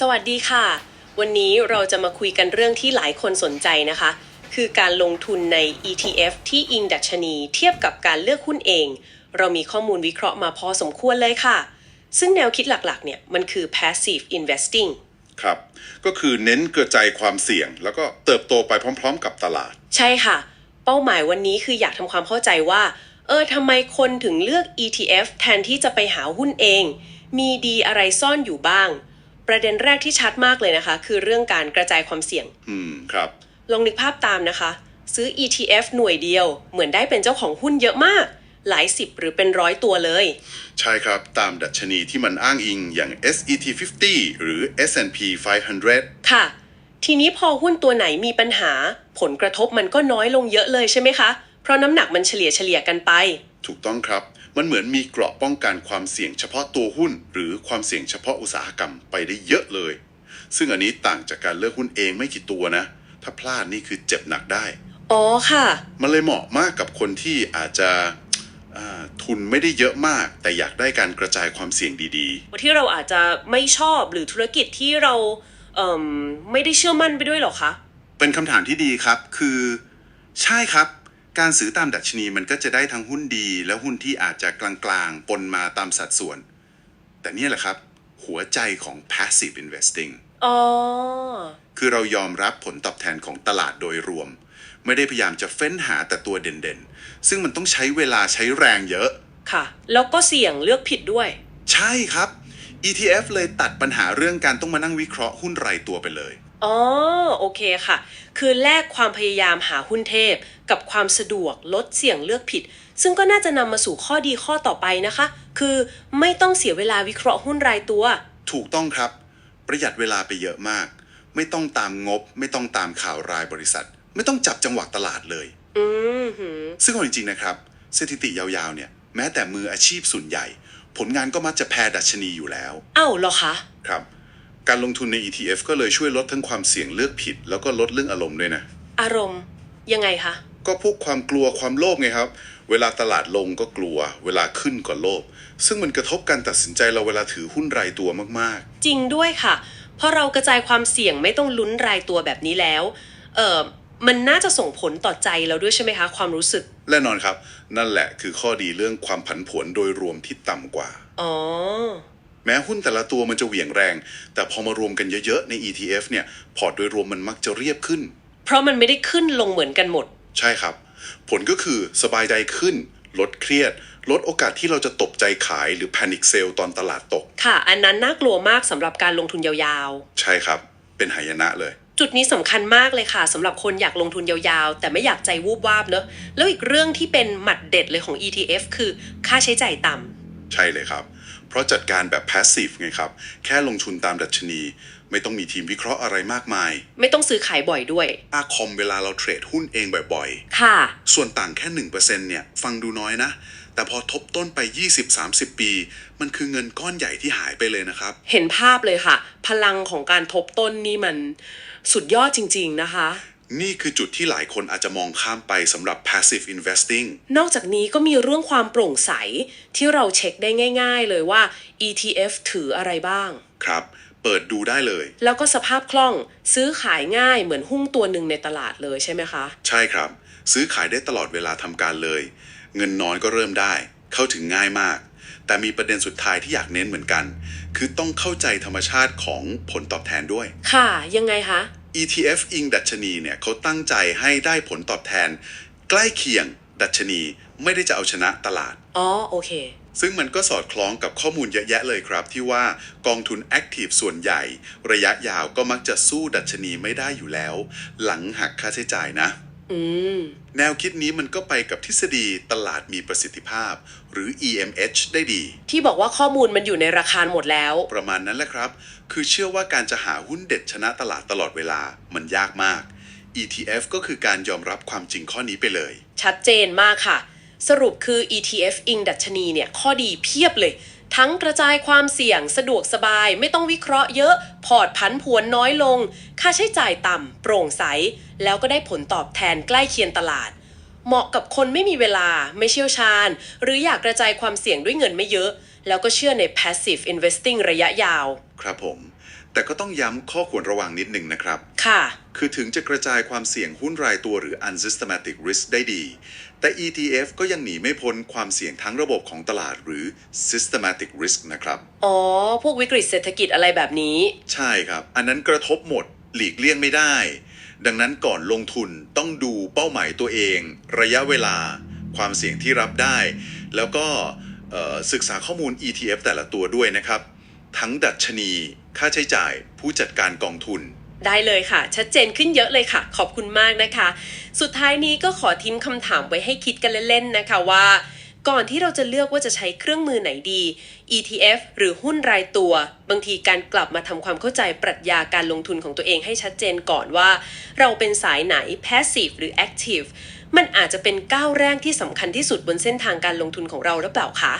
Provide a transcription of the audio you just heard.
สวัสดีค่ะ วันนี้เราจะมาคุยกันเรื่องที่หลายคนสนใจนะคะ คือการลงทุนใน ETF ที่อิงดัชนี เทียบกับการเลือกหุ้นเอง เรามีข้อมูลวิเคราะห์มาพอสมควรเลยค่ะ ซึ่งแนวคิดหลักๆ เนี่ยมันคือ passive investing ครับ ก็คือเน้นกระจายความเสี่ยง แล้วก็เติบโตไปพร้อม ๆ กับตลาด ใช่ค่ะ เป้าหมายวันนี้คืออยากทำความเข้าใจว่า เออทำไมคนถึงเลือก ETF แทนที่จะไปหาหุ้นเอง มีดีอะไรซ่อนอยู่บ้าง ประเด็นแรกที่ชัดมากเลยนะคะ คือเรื่องการกระจายความเสี่ยง อืมครับ ลองนึกภาพตามนะคะ ซื้อ ETF หน่วยเดียว เหมือนได้เป็นเจ้าของหุ้นเยอะมาก หลายสิบหรือเป็นร้อยตัวเลย ใช่ครับ ตามดัชนีที่มันอ้างอิงอย่าง SET 50 หรือ S&P 500 ค่ะ ทีนี้พอหุ้นตัวไหนมีปัญหา ผลกระทบมันก็น้อยลงเยอะเลยใช่ไหมคะ เพราะน้ำหนักมันเฉลี่ยเฉลี่ยกันไป ถูกต้องครับ มันเหมือนมีเกราะป้องกันความเสี่ยงเฉพาะตัวหุ้น หรือความเสี่ยงเฉพาะอุตสาหกรรมไปได้เยอะเลย ซึ่งอันนี้ต่างจากการเลือกหุ้นเองไม่กี่ตัวนะ ถ้าพลาดนี่คือเจ็บหนักได้ อ๋อค่ะ มันเลยเหมาะมากกับคนที่อาจจะอ่าทุนไม่ได้เยอะมาก แต่อยากได้การกระจายความเสี่ยงดีที่เราอาจจะไม่ชอบหรือธุรกิจที่เราเอ่มไม่ได้เชื่อมั่นไปด้วยเหรอคะ เป็นคำถามที่ดีครับ คือ ใช่ครับ การซื้อตามดัชนีมันก็จะได้ทั้งหุ้นดี และหุ้นที่อาจจะกลางๆ ปนมาตามสัดส่วน แต่เนี่ยแหละครับ หัวใจของ passive investing อ๋อ คือเรายอมรับผลตอบแทนของตลาดโดยรวม ไม่ได้พยายามจะเฟ้นหาแต่ตัวเด่นๆ ซึ่งมันต้องใช้เวลาใช้แรงเยอะ ค่ะ แล้วก็เสี่ยงเลือกผิดด้วย ใช่ครับ ETF เลยตัดปัญหาเรื่องการต้องมานั่งวิเคราะห์หุ้นรายตัวไปเลย อ๋อโอเคค่ะ คือแลกความพยายามหาหุ้นเทพ กับความสะดวกลดเสี่ยงเลือกผิด ซึ่งก็น่าจะนำมาสู่ข้อดีข้อต่อไปนะคะ คือไม่ต้องเสียเวลาวิเคราะห์หุ้นรายตัว ถูกต้องครับ ประหยัดเวลาไปเยอะมาก ไม่ต้องตามงบ ไม่ต้องตามข่าวรายบริษัท ไม่ต้องจับจังหวะตลาดเลย อืมหือซึ่งเอาจริงๆนะครับ สถิติยาวๆเนี่ย แม้แต่มืออาชีพส่วนใหญ่ ผลงานก็มักจะแพ้ดัชนีอยู่แล้ว เอ้าเหรอคะ ครับ การลงทุนใน ETF ก็เลยช่วยลดทั้งความเสี่ยงเลือกผิด แล้วก็ลดเรื่องอารมณ์ด้วยนะ อารมณ์ ยังไงคะ ก็พวกความกลัวความโลภไงครับ เวลาตลาดลงก็กลัว เวลาขึ้นก็โลภซึ่งมันกระทบการตัดสินใจเราเวลาถือหุ้นรายตัวมากจริงด้วยค่ะ เพราะเรากระจายความเสี่ยงไม่ต้องลุ้นรายตัวแบบนี้แล้ว เออมันน่าจะส่งผลต่อใจเราด้วยใช่ไหมคะ ความรู้สึก ๆ แน่นอนครับ นั่นแหละคือข้อดีเรื่องความผันผวนโดยรวมที่ต่ำกว่า อ๋อ แม้หุ้นแต่ละตัวมันจะเหวี่ยงแรง แต่พอมารวมกันเยอะๆใน ETF เนี่ยพอร์ตโดยรวมมันมักจะเรียบขึ้น เพราะมันไม่ได้ขึ้นลงเหมือนกันหมด ใช่ครับ ผลก็คือสบายใจขึ้น ลดเครียด ลดโอกาสที่เราจะตกใจขายหรือ panic sell ตอนตลาดตก ค่ะ อันนั้นน่ากลัวมากสำหรับการลงทุนยาวใช่ครับ เป็นหายนะเลยๆจุดนี้สำคัญมากเลยค่ะสำหรับคนอยากลงทุนยาวๆ แต่ไม่อยากใจวูบวาบเนอะแล้วอีกเรื่องที่เป็นหมัดเด็ดเลยของ ETF คือค่าใช้จ่ายต่ำ ใช่เลยครับ เพราะจัดการแบบ passive ไงครับ แค่ลงทุนตามดัชนี ไม่ต้องมีทีมวิเคราะห์อะไรมากมาย ไม่ต้องซื้อขายบ่อยด้วย ค่าคอมเวลาเราเทรดหุ้นเองบ่อยค่ะ ๆ ส่วนต่างแค่ 1%เนี่ย ฟังดูน้อยนะ แต่พอทบต้นไป 20-30 ปี มันคือเงินก้อนใหญ่ที่หายไปเลยนะครับ เห็นภาพเลยค่ะ พลังของการทบต้นนี่มันสุดยอดจริง ๆ นะคะ นี่คือจุดที่หลายคนอาจจะมองข้ามไปสำหรับ passive investing นอกจากนี้ก็มีเรื่องความโปร่งใส ที่เราเช็คได้ง่าย ๆ เลยว่า ETF ถืออะไรบ้าง ครับ เปิดดูได้เลย แล้วก็สภาพคล่องซื้อขายง่ายเหมือนหุ้นตัวหนึ่งในตลาดเลยใช่ไหมคะ ใช่ครับ ซื้อขายได้ตลอดเวลาทำการเลย เงินน้อยก็เริ่มได้ เข้าถึงง่ายมาก แต่มีประเด็นสุดท้ายที่อยากเน้นเหมือนกัน คือต้องเข้าใจธรรมชาติของผลตอบแทนด้วย ค่ะ ยังไงคะ ETF อิงดัชนีเนี่ยเขาตั้งใจให้ได้ผลตอบแทน ใกล้เคียงดัชนีไม่ได้จะเอาชนะตลาด อ๋อ โอเค ซึ่งมันก็สอดคล้องกับข้อมูลเยอะแยะเลยครับ ที่ว่ากองทุนแอคทีฟส่วนใหญ่ ระยะยาวก็มักจะสู้ดัชนีไม่ได้อยู่แล้ว หลังหักค่าใช้จ่ายนะอืม แนวคิดนี้มันก็ไปกับทฤษฎีตลาดมีประสิทธิภาพ หรือ EMH ได้ดี ที่บอกว่าข้อมูลมันอยู่ในราคาหมดแล้ว ประมาณนั้นแหละครับ คือเชื่อว่าการจะหาหุ้นเด็ดชนะตลาดตลอดเวลามันยากมาก ETF ก็คือการยอมรับความจริงข้อนี้ไปเลย ชัดเจนมากค่ะ สรุปคือ ETF อิงดัชนีเนี่ยข้อดีเพียบเลย ทั้งกระจายความเสี่ยงสะดวกสบายไม่ต้องวิเคราะห์เยอะ พอร์ตผันผวนน้อยลง ค่าใช้จ่ายต่ำ โปร่งใส แล้วก็ได้ผลตอบแทนใกล้เคียงตลาด เหมาะกับคนไม่มีเวลาไม่เชี่ยวชาญ หรืออยากกระจายความเสี่ยงด้วยเงินไม่เยอะ แล้วก็เชื่อใน passive investing ระยะยาว ครับผม แต่ก็ต้องย้ำข้อควรระวังนิดหนึ่งนะครับ ค่ะ คือถึงจะกระจายความเสี่ยงหุ้นรายตัวหรือ unsystematic risk ได้ดี แต่ ETF ก็ยังหนีไม่พ้นความเสี่ยงทั้งระบบของตลาดหรือ systematic risk นะครับ อ๋อ พวกวิกฤตเศรษฐกิจอะไรแบบนี้ ใช่ครับ อันนั้นกระทบหมด หลีกเลี่ยงไม่ได้ ดังนั้นก่อนลงทุนต้องดูเป้าหมายตัวเอง ระยะเวลา ความเสี่ยงที่รับได้ แล้วก็เอ่อศึกษาข้อมูล ETF แต่ละตัวด้วยนะครับ ทั้งดัชนี ค่าใช้จ่ายผู้จัดการกองทุน ได้เลยค่ะ ชัดเจนขึ้นเยอะเลยค่ะ ขอบคุณมากนะคะ สุดท้ายนี้ก็ขอทิ้งคำถามไว้ให้คิดกันเล่นๆนะคะว่า ก่อนที่เราจะเลือกว่าจะใช้เครื่องมือไหนดี ETF หรือหุ้นรายตัว บางทีการกลับมาทำความเข้าใจปรัชญาการลงทุนของตัวเองให้ชัดเจนก่อนว่า เราเป็นสายไหน passive หรือ active มันอาจจะเป็นก้าวแรกที่สำคัญที่สุดบนเส้นทางการลงทุนของเราหรือเปล่าคะ